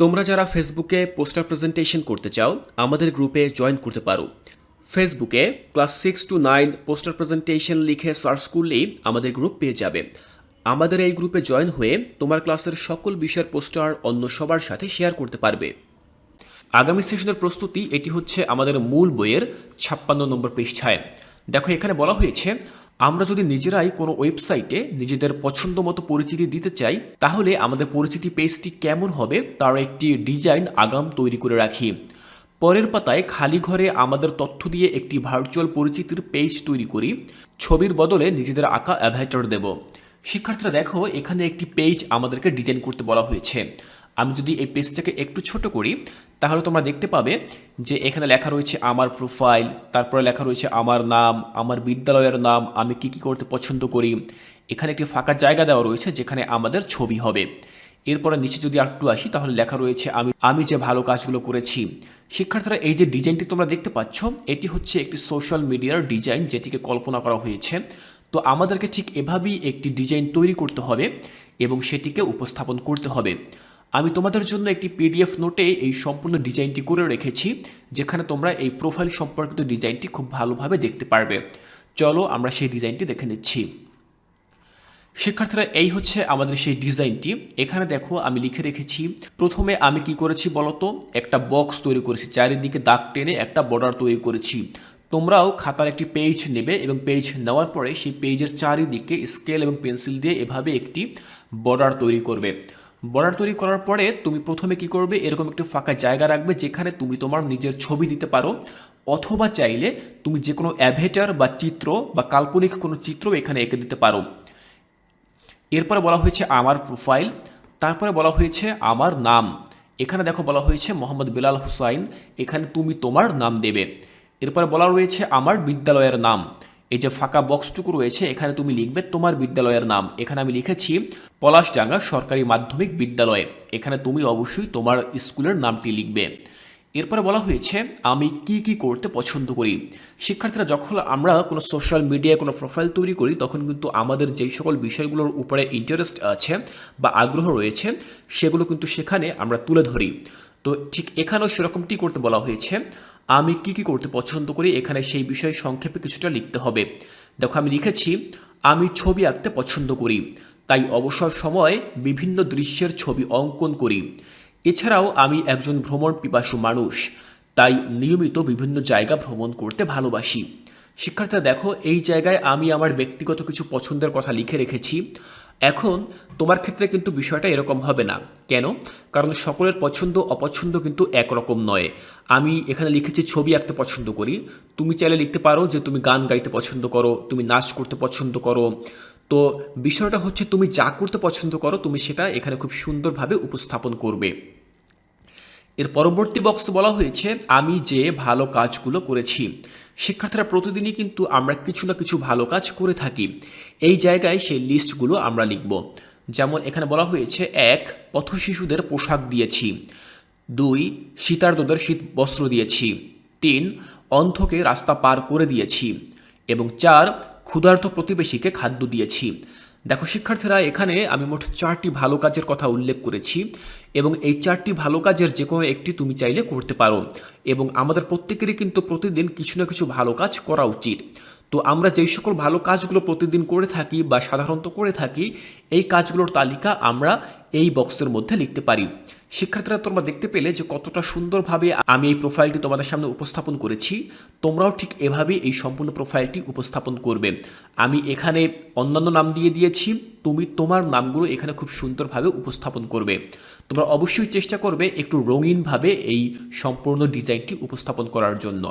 তোমরা যারা ফেসবুকে পোস্টার প্রেজেন্টেশন করতে চাও, আমাদের গ্রুপে জয়েন করতে পারো। ফেসবুকে class six to nine poster presentation লিখে সার্চ করলেই আমাদের গ্রুপ পেয়ে যাবে। আমাদের এই গ্রুপে জয়েন হয়ে তোমার ক্লাসের সকল বিষয়ের পোস্টার অন্য সবার সাথে শেয়ার করতে পারবে। আগামী সেশনের প্রস্তুতি, এটি হচ্ছে আমাদের মূল বইয়ের ছাপ্পান্ন নম্বর পৃষ্ঠায়। দেখো, এখানে বলা হয়েছে আমরা যদি নিজেরাই কোনো ওয়েবসাইটে নিজেদের পছন্দ মতো পরিচিতি দিতে চাই, তাহলে আমাদের পরিচিতি পেজটি কেমন হবে তার একটি ডিজাইন আগাম তৈরি করে রাখি। পরের পাতায় খালি ঘরে আমাদের তথ্য দিয়ে একটি ভার্চুয়াল পরিচিতির পেজ তৈরি করি। ছবির বদলে নিজেদের আঁকা অ্যাভাইটার দেব। শিক্ষার্থীরা দেখো, এখানে একটি পেজ আমাদেরকে ডিজাইন করতে বলা হয়েছে। আমি যদি এই পেজটাকে একটু ছোট করি, তাহলে তোমরা দেখতে পাবে যে এখানে লেখা রয়েছে আমার প্রোফাইল তারপরে লেখা রয়েছে আমার নাম, আমার বিদ্যালয়ের নাম, আমি কি কি করতে পছন্দ করি। এখানে একটি ফাঁকা জায়গা দেওয়া রয়েছে যেখানে আমাদের ছবি হবে। এরপরে নিচে যদি একটু আসি, তাহলে লেখা রয়েছে, আমি আমি যে ভালো কাজগুলো করেছি। শিক্ষার্থীরা, এই যে ডিজাইনটি তোমরা দেখতে পাচ্ছ, এটি হচ্ছে একটি সোশ্যাল মিডিয়ার ডিজাইন যেটিকে কল্পনা করা হয়েছে। তো আমাদেরকে ঠিক এভাবেই একটি ডিজাইন তৈরি করতে হবে এবং সেটিকে উপস্থাপন করতে হবে। আমি তোমাদের জন্য একটি পিডিএফ নোটে এই সম্পূর্ণ ডিজাইনটি করে রেখেছি, যেখানে তোমরা এই প্রোফাইল সম্পর্কিত ডিজাইনটি খুব ভালোভাবে দেখতে পারবে। চলো আমরা সেই ডিজাইনটি দেখে নিচ্ছি। শিক্ষার্থীরা, এই হচ্ছে আমাদের সেই ডিজাইনটি। এখানে দেখো, আমি লিখে রেখেছি, প্রথমে আমি কি করেছি বলতো? একটা বক্স তৈরি করেছি, চারিদিকে দাগ টেনে একটা বর্ডার তৈরি করেছি। তোমরাও খাতার একটি পেজ নেবে এবং পেজ নেওয়ার পরে সেই পেজের চারিদিকে স্কেল এবং পেন্সিল দিয়ে এভাবে একটি বর্ডার তৈরি করবে। বর্ডার তৈরি করার পরে তুমি প্রথমে কি করবে? এরকম একটি ফাঁকা জায়গা রাখবে যেখানে তুমি তোমার নিজের ছবি দিতে পারো। অথবা চাইলে তুমি যে কোনো অ্যাভেটার বা চিত্র বা কাল্পনিক কোনো চিত্র এখানে এঁকে দিতে পারো। এরপরে বলা হয়েছে আমার প্রোফাইল তারপরে বলা হয়েছে আমার নাম। এখানে দেখো বলা হয়েছে মোহাম্মদ বিলাল হুসাইন, এখানে তুমি তোমার নাম দেবে। এরপরে বলা রয়েছে আমার বিদ্যালয়ের নাম। এই যে ফাঁকা বক্সটুকু রয়েছে, এখানে তুমি লিখবে তোমার বিদ্যালয়ের নাম। এখানে আমি লিখেছি পলাশডাঙ্গা সরকারি মাধ্যমিক বিদ্যালয়। এখানে তুমি অবশ্যই তোমার স্কুলের নামটি লিখবে। এরপরে বলা হয়েছে, আমি কি কি করতে পছন্দ করি? শিক্ষার্থীরা যখন আমরা কোনো সোশ্যাল মিডিয়ায় কোনো প্রোফাইল তৈরি করি, তখন কিন্তু আমাদের যেই সকল বিষয়গুলোর উপরে ইন্টারেস্ট আছে বা আগ্রহ রয়েছে, সেগুলো কিন্তু সেখানে আমরা তুলে ধরি। তো ঠিক এখানেও সেরকমটি করতে বলা হয়েছে আমি কি কি করতে পছন্দ করি, এখানে সেই বিষয়ে সংক্ষেপে কিছুটা লিখতে হবে। দেখো, আমি লিখেছি, আমি ছবি আঁকতে পছন্দ করি, তাই অবসর সময় বিভিন্ন দৃশ্যের ছবি অঙ্কন করি। এছাড়াও আমি একজন ভ্রমণ পিপাসু মানুষ, তাই নিয়মিত বিভিন্ন জায়গা ভ্রমণ করতে ভালোবাসি। শিক্ষার্থীরা, দেখো, এই জায়গায় আমি আমার ব্যক্তিগত কিছু পছন্দের কথা লিখে রেখেছি। এখন তোমার ক্ষেত্রে কিন্তু বিষয়টা এরকম হবে না। কেন? কারণ সকলের পছন্দ, অপছন্দ কিন্তু একরকম নয়। আমি এখানে লিখেছি, ছবি আঁকতে পছন্দ করি। তুমি চাইলে লিখতে পারো যে তুমি গান গাইতে পছন্দ করো, তুমি নাচ করতে পছন্দ করো। তো বিষয়টা হচ্ছে, তুমি যা করতে পছন্দ করো, তুমি সেটা এখানে খুব সুন্দরভাবে উপস্থাপন করবে। এর পরবর্তী বক্স বলা হয়েছে, আমি যে ভালো কাজগুলো করেছি। শিক্ষার্থীরা প্রতিদিনই কিন্তু আমরা কিছু না কিছু ভালো কাজ করে থাকি। এই জায়গায় সেই লিস্টগুলো আমরা লিখব। যেমন এখানে বলা হয়েছে, এক, পথ শিশুদের পোশাক দিয়েছি। দুই শীতার্তদের শীত বস্ত্র দিয়েছি। তিন, অন্ধকে রাস্তা পার করে দিয়েছি। এবং চার, ক্ষুধার্ত প্রতিবেশীকে খাদ্য দিয়েছি। দেখো, শিক্ষার্থীরা, এখানে আমি মোট চারটি ভালো কাজের কথা উল্লেখ করেছি এবং এই চারটি ভালো কাজের যে কোনো একটি তুমি চাইলে করতে পারো এবং আমাদের প্রত্যেকেরই কিন্তু প্রতিদিন কিছু না কিছু ভালো কাজ করা উচিত। তো আমরা যেই সকল ভালো কাজগুলো প্রতিদিন করে থাকি বা সাধারণত করে থাকি, এই কাজগুলোর তালিকা আমরা এই বক্সের মধ্যে লিখতে পারি। শিক্ষার্থীরা তোমরা দেখতে পেলে যে কতটা সুন্দরভাবে আমি এই প্রোফাইলটি তোমাদের সামনে উপস্থাপন করেছি। তোমরাও ঠিক এভাবে এই সম্পূর্ণ প্রোফাইলটি উপস্থাপন করবে। আমি এখানে অন্যান্য নাম দিয়ে দিয়েছি, তুমি তোমার নামগুলো এখানে খুব সুন্দরভাবে উপস্থাপন করবে। তোমরা অবশ্যই চেষ্টা করবে একটু রঙিনভাবে এই সম্পূর্ণ ডিজাইনটি উপস্থাপন করার জন্য।